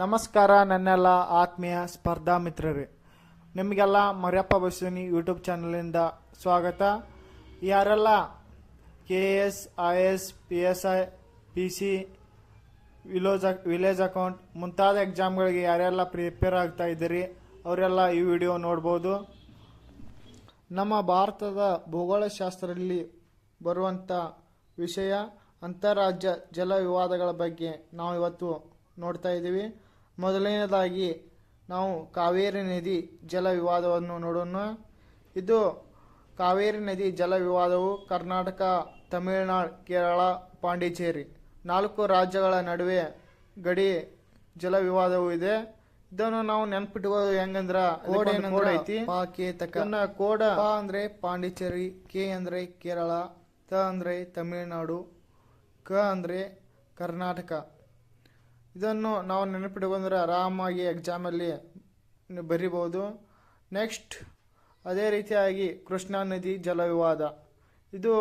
ನಮಸ್ಕಾರ ನನ್ನೆಲ್ಲ ಆತ್ಮೀಯ ಸ್ಪರ್ಧಾ ಮಿತ್ರರೇ. ನಿಮಗೆಲ್ಲ ಮರ್ಯಪ್ಪ ಬಸ್ವಿನಿ ಯೂಟ್ಯೂಬ್ ಚಾನಲಿಂದ ಸ್ವಾಗತ. ಯಾರೆಲ್ಲ K S, I S, P S I, P C, village village account ಮುಂತಾದ ಎಕ್ಸಾಮ್ಗಳಿಗೆ ಯಾರೆಲ್ಲ ಪ್ರಿಪೇರ್ ಆಗ್ತಾ ಇದ್ದೀರಿ, ಅವರೆಲ್ಲ ಈ ವಿಡಿಯೋ ನೋಡ್ಬೋದು. ನಮ್ಮ ಭಾರತದ ಭೂಗೋಳಶಾಸ್ತ್ರದಲ್ಲಿ ಬರುವಂಥ ವಿಷಯ ಅಂತಾರಾಜ್ಯ ಜಲ ವಿವಾದಗಳ ಬಗ್ಗೆ ನಾವು ಇವತ್ತು ನೋಡ್ತಾ ಇದ್ದೀವಿ. ಮೊದಲನೇದಾಗಿ ನಾವು ಕಾವೇರಿ ನದಿ ಜಲ ವಿವಾದವನ್ನು ನೋಡೋಣ. ಇದು ಕಾವೇರಿ ನದಿ ಜಲ ವಿವಾದವು ಕರ್ನಾಟಕ ತಮಿಳುನಾಡು ಕೇರಳ ಪಾಂಡಿಚೇರಿ ನಾಲ್ಕು ರಾಜ್ಯಗಳ ನಡುವೆ ಗಡಿ ಜಲ ವಿವಾದವೂ ಇದೆ. ಇದನ್ನು ನಾವು ನೆನ್ಪಿಟ್ಕೋದು ಹೆಂಗಂದ್ರ ಕೋಡ್ ಕೋಡ್ ಐತಿ. ಪಾ ಕೆ ತಕ. ಕೋಡ ಪಾ ಅಂದ್ರೆ ಪಾಂಡಿಚೇರಿ ಕೆ ಅಂದ್ರೆ ಕೇರಳ ತ ಅಂದ್ರೆ ತಮಿಳುನಾಡು ಕ ಅಂದ್ರೆ ಕರ್ನಾಟಕ. ಇದನ್ನು ನಾವು ನೆನಪಿಟ್ಕೊಂಡ್ರೆ ಆರಾಮಾಗಿ ಎಕ್ಸಾಮಲ್ಲಿ ಬರಿಬೋದು ನೆಕ್ಸ್ಟ್ ಅದೇ ರೀತಿಯಾಗಿ ಕೃಷ್ಣಾ ನದಿ ಜಲ ವಿವಾದ ಇದು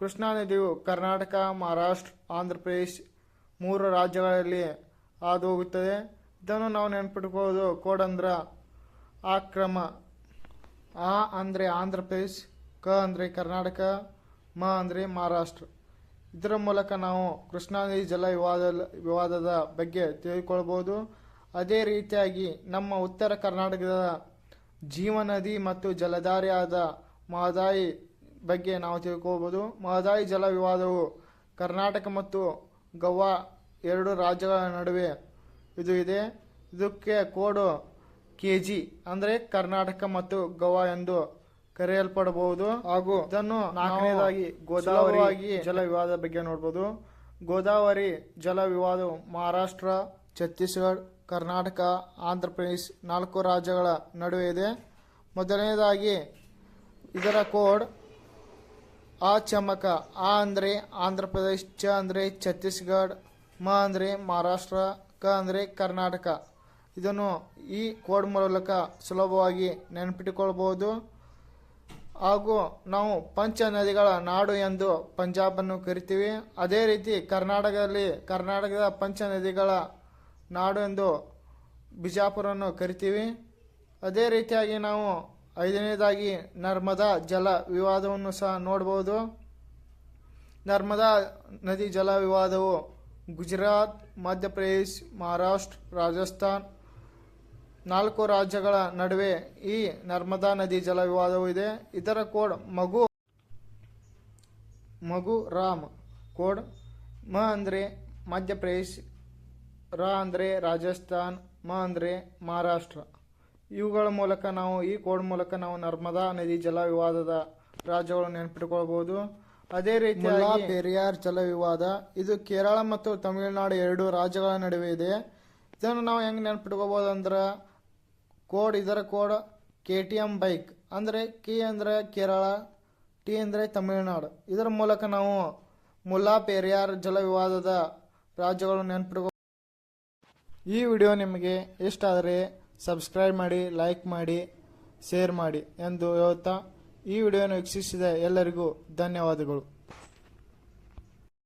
ಕೃಷ್ಣಾ ನದಿಯು ಕರ್ನಾಟಕ, ಮಹಾರಾಷ್ಟ್ರ, ಆಂಧ್ರ ಪ್ರದೇಶ್ ಮೂರು ರಾಜ್ಯಗಳಲ್ಲಿ ಹಾದು ಹೋಗುತ್ತದೆ ಇದನ್ನು ನಾವು ನೆನಪಿಟ್ಕೋದು ಕೋಡಂದ್ರ ಆಕ್ರಮ. ಆ ಕ್ರಮ ಆ ಅಂದರೆ ಆಂಧ್ರ ಪ್ರದೇಶ್, ಕ ಅಂದರೆ ಕರ್ನಾಟಕ, ಮ ಅಂದರೆ ಮಹಾರಾಷ್ಟ್ರ. ಇದರ ಮೂಲಕ ನಾವು ಕೃಷ್ಣಾ ನದಿ ಜಲ ವಿವಾದ, ವಿವಾದದ ಬಗ್ಗೆ ತಿಳಿದುಕೊಳ್ಬೋದು ಅದೇ ರೀತಿಯಾಗಿ ನಮ್ಮ ಉತ್ತರ ಕರ್ನಾಟಕದ ಜೀವನದಿ ಮತ್ತು ಜಲಧಾರಿಯಾದ ಮಹದಾಯಿ ಬಗ್ಗೆ ನಾವು ತಿಳ್ಕೊಳ್ಬೋದು ಮಹದಾಯಿ ಜಲ ವಿವಾದವು ಕರ್ನಾಟಕ ಮತ್ತು ಗೋವಾ ಎರಡು ರಾಜ್ಯಗಳ ನಡುವೆ ಇದು ಇದೆ. ಇದಕ್ಕೆ ಕೋಡು ಕೆ ಜಿ ಅಂದರೆ ಕರ್ನಾಟಕ ಮತ್ತು ಗೋವಾ ಎಂದು ಕರೆಯಲ್ಪಡಬಹುದು. ಹಾಗೂ ಇದನ್ನು ನಾಲ್ಕನೇದಾಗಿ ಗೋದಾವರಿ ಜಲ ವಿವಾದ ಬಗ್ಗೆ ನೋಡಬಹುದು ಗೋದಾವರಿ ಜಲ ವಿವಾದವು ಮಹಾರಾಷ್ಟ್ರ ಛತ್ತೀಸ್ಗಢ ಕರ್ನಾಟಕ ಆಂಧ್ರ ಪ್ರದೇಶ್ ನಾಲ್ಕು ರಾಜ್ಯಗಳ ನಡುವೆ ಇದೆ. ಮೊದಲನೇದಾಗಿ ಇದರ ಕೋಡ್ ಆ ಚಮಕ ಆ ಅಂದರೆ ಆಂಧ್ರ ಪ್ರದೇಶ್ ಚ ಅಂದರೆ ಛತ್ತೀಸ್ಗಢ ಮ ಅಂದರೆ ಮಹಾರಾಷ್ಟ್ರ ಕ ಅಂದರೆ ಕರ್ನಾಟಕ. ಇದನ್ನು ಈ ಕೋಡ್ ಮೂಲಕ ಸುಲಭವಾಗಿ ನೆನಪಿಟ್ಟುಕೊಳ್ಬಹುದು. ಹಾಗೂ ನಾವು ಪಂಚ ನದಿಗಳ ನಾಡು ಎಂದು ಪಂಜಾಬನ್ನು ಕರಿತೀವಿ. ಅದೇ ರೀತಿ ಕರ್ನಾಟಕದಲ್ಲಿ ಕರ್ನಾಟಕದ ಪಂಚ ನದಿಗಳ ನಾಡು ಎಂದು ಬಿಜಾಪುರವನ್ನು ಕರಿತೀವಿ. ಅದೇ ರೀತಿಯಾಗಿ ನಾವು ಐದನೇದಾಗಿ ನರ್ಮದಾ ಜಲ ವಿವಾದವನ್ನು ಸಹ ನೋಡ್ಬೋದು. ನರ್ಮದಾ ನದಿ ಜಲ ವಿವಾದವು ಗುಜರಾತ್, ಮಧ್ಯಪ್ರದೇಶ್, ಮಹಾರಾಷ್ಟ್ರ, ರಾಜಸ್ಥಾನ್ ನಾಲ್ಕು ರಾಜ್ಯಗಳ ನಡುವೆ ಈ ನರ್ಮದಾ ನದಿ ಜಲ ವಿವಾದವೂ ಇದೆ. ಇದರ ಕೋಡ್ ಮಗು ಮಗು ರಾಮ್. ಕೋಡ್ ಮ ಅಂದರೆ ಮಧ್ಯಪ್ರದೇಶ್, ರಾ ಅಂದರೆ ರಾಜಸ್ಥಾನ್, ಮ ಅಂದರೆ ಮಹಾರಾಷ್ಟ್ರ. ಇವುಗಳ ಮೂಲಕ ನಾವು, ಈ ಕೋಡ್ ಮೂಲಕ ನಾವು ನರ್ಮದಾ ನದಿ ಜಲ ವಿವಾದದ ರಾಜ್ಯಗಳು ನೆನಪಿಟ್ಕೊಳ್ಬಹುದು. ಅದೇ ರೀತಿ ಪೆರಿಯಾರ್ ಜಲ ವಿವಾದ ಇದು ಕೇರಳ ಮತ್ತು ತಮಿಳುನಾಡು ಎರಡು ರಾಜ್ಯಗಳ ನಡುವೆ ಇದೆ. ಇದನ್ನು ನಾವು ಹೆಂಗೆ ನೆನಪಿಟ್ಕೋಬಹುದು ಅಂದ್ರೆ ಕೋಡ್ ಇದರ code K T M bike ಅಂದರೆ ಕೆ ಅಂದರೆ ಕೇರಳ, ಟಿ ಅಂದರೆ ತಮಿಳುನಾಡು. ಇದರ ಮೂಲಕ ನಾವು ಮುಲ್ಲಾ ಪೆರಿಯಾರ್ ಜಲ ವಿವಾದದ ರಾಜ್ಯಗಳು ನೆನಪಿಟ್ಕೋ ಈ ವಿಡಿಯೋ ನಿಮಗೆ ಇಷ್ಟ ಆದರೆ ಸಬ್ಸ್ಕ್ರೈಬ್ ಮಾಡಿ, ಲೈಕ್ ಮಾಡಿ, ಶೇರ್ ಮಾಡಿ ಎಂದು ಹೇಳುತ್ತಾ ಈ ವಿಡಿಯೋನ ವೀಕ್ಷಿಸಿದ ಎಲ್ಲರಿಗೂ ಧನ್ಯವಾದಗಳು.